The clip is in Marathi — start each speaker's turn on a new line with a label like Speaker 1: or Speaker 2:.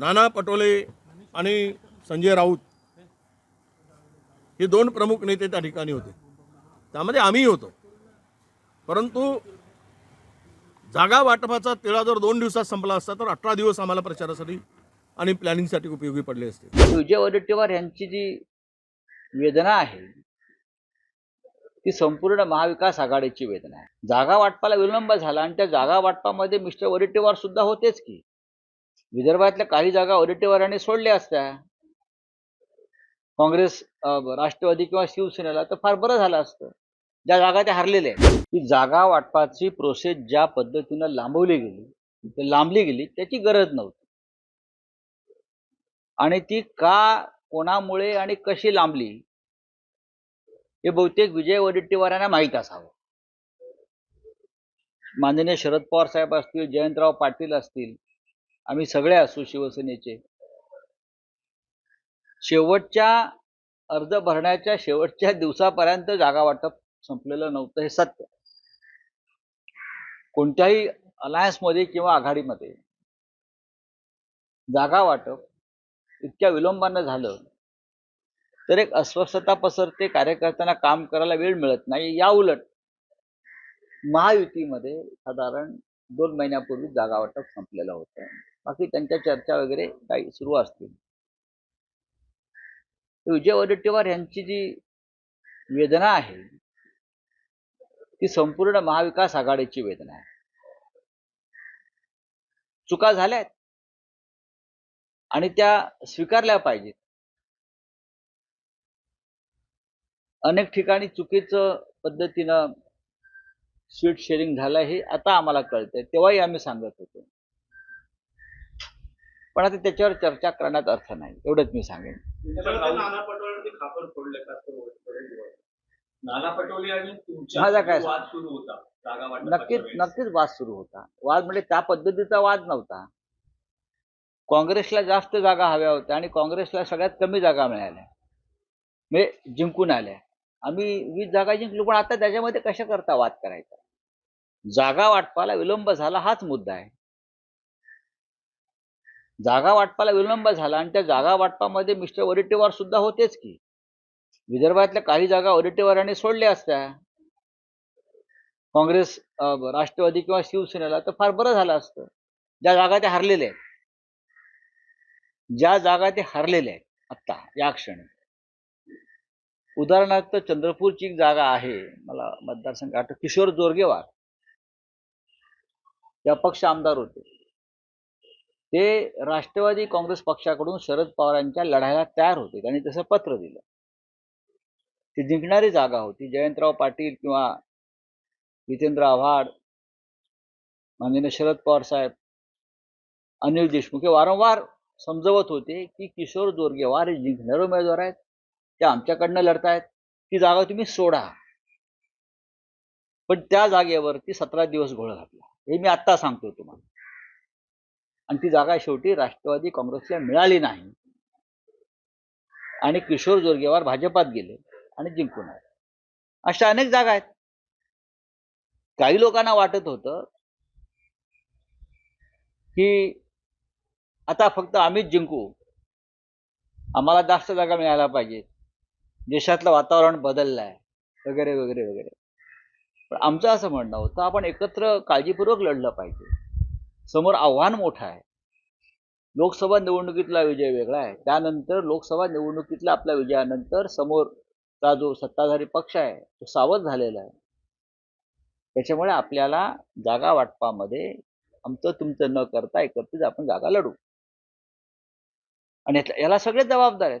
Speaker 1: नाना पटोले आणि संजय राऊत हे दोन प्रमुख नेते त्या ठिकाणी होते. त्यामध्ये आम्ही होतो. परंतु जागा वाटपाचा तिळा जर दोन दिवसात संपला असता तर अठरा दिवस आम्हाला प्रचारासाठी आणि प्लॅनिंगसाठी उपयोगी पडले असते.
Speaker 2: विजय वडेट्टीवार यांची जी वेदना आहे ती संपूर्ण महाविकास आघाडीची वेदना आहे. जागा वाटपाला विलंब झाला आणि त्या जागा वाटपामध्ये मिस्टर वडेट्टीवार सुद्धा होतेच की. विदर्भातल्या काही जागा वडेट्टीवारांनी सोडल्या असत्या. काँग्रेस राष्ट्रवादी किंवा शिवसेनेला तर फार बरं झालं असतं. ज्या जागा त्या हरलेल्या आहेत. ती जागा वाटपाची प्रोसेस ज्या पद्धतीनं लांबवली गेली ते लांबली गेली त्याची गरज नव्हती. आणि ती का कोणामुळे आणि कशी लांबली हे बहुतेक विजय वडेट्टीवारांना माहीत असावं. माननीय शरद पवार साहेब असतील जयंतराव पाटील असतील आम्ही सगळे असू शिवसेनेचे. शेवटच्या अर्ज भरण्याच्या शेवटच्या दिवसापर्यंत जागा वाटप संपलेलं नव्हतं हे सत्य. कोणत्याही अलायन्समध्ये किंवा आघाडीमध्ये जागा वाटप इतक्या विलंबानं झालं तर एक अस्वस्थता पसरते कार्यकर्त्यांना काम करायला वेळ मिळत नाही. या उलट महायुतीमध्ये साधारण दोन महिन्यापूर्वी जागा वाटप संपलेलं होतं. बाकी त्यांच्या चर्चा वगैरे काही सुरू असतील. विजय वडेट्टीवार यांची जी वेदना आहे ती संपूर्ण महाविकास आघाडीची वेदना आहे. चुका झाल्यात. आणि त्या स्वीकारल्या पाहिजेत. अनेक ठिकाणी चुकीचं पद्धतीनं स्वीट शेअरिंग झालं हे आता आम्हाला कळतंय. तेव्हाही आम्ही सांगत होतो. पण आता त्याच्यावर चर्चा करण्यात अर्थ नाही. एवढंच मी सांगेन. माझा काय नक्कीच. नक्कीच वाद सुरू होता. वाद म्हणजे त्या पद्धतीचा वाद नव्हता. काँग्रेसला जास्त जागा हव्या होत्या आणि काँग्रेसला सगळ्यात कमी जागा मिळाल्या. म्हणजे जिंकून आल्या. आम्ही वीस जागा जिंकलो पण आता त्याच्यामध्ये कशा करता वाद करायचा? जागा वाटपाला विलंब झाला हाच मुद्दा आहे. जागा वाटपाला विलंब झाला आणि त्या जागा वाटपामध्ये मिस्टर वडेट्टीवार सुद्धा होतेच की. विदर्भातल्या काही जागा वडेट्टीवारांनी सोडल्या असत्या. काँग्रेस राष्ट्रवादी किंवा शिवसेनेला तर फार बरं झालं असतं. ज्या जागा ते हरलेल्या आहेत. ज्या जागा ते हरलेल्या आहेत आत्ता या क्षणी. उदाहरणार्थ चंद्रपूरची एक जागा आहे मला मतदारसंघ आठ किशोर जोरगेवार. या पक्ष आमदार होते. ते राष्ट्रवादी काँग्रेस पक्षाकडून शरद पवारांच्या लढायला तयार होते त्यांनी तसं पत्र दिलं. ती जिंकणारी जागा होती जयंतराव पाटील किंवा जितेंद्र आव्हाड माननीय शरद पवार साहेब अनिल देशमुख हे वारंवार समजवत होते की किशोर जोरगेवार हे जिंकणारे उमेदवार आहेत. ते आमच्याकडनं लढतायत ती जागा तुम्ही सोडा. पण त्या जागेवरती सतरा दिवस घोळ घातला. हे मी आत्ता सांगतो तुम्हाला. आणि ती जागा शेवटी राष्ट्रवादी काँग्रेसला मिळाली नाही. आणि किशोर जोरगेवार भाजपात गेले आणि जिंकून आले. अशा अनेक जागा आहेत. काही लोकांना वाटत होतं की आता फक्त आम्हीच जिंकू. आम्हाला जास्त जागा मिळायला पाहिजेत. देशातलं वातावरण बदललं आहे वगैरे वगैरे वगैरे. पण आमचं असं म्हणणं होतं आपण एकत्र काळजीपूर्वक लढलं पाहिजे. समोर आव्हान मोठं आहे. लोकसभा निवडणुकीतला विजय वेगळा आहे. त्यानंतर लोकसभा निवडणुकीतल्या आपल्या विजयानंतर समोरचा जो सत्ताधारी पक्ष आहे तो सावध झालेला आहे. त्याच्यामुळे आपल्याला जागा वाटपामध्ये आमचं तुमचं न करता एकत्रित आपण जागा लढू. आणि याला सगळेच जबाबदार आहेत.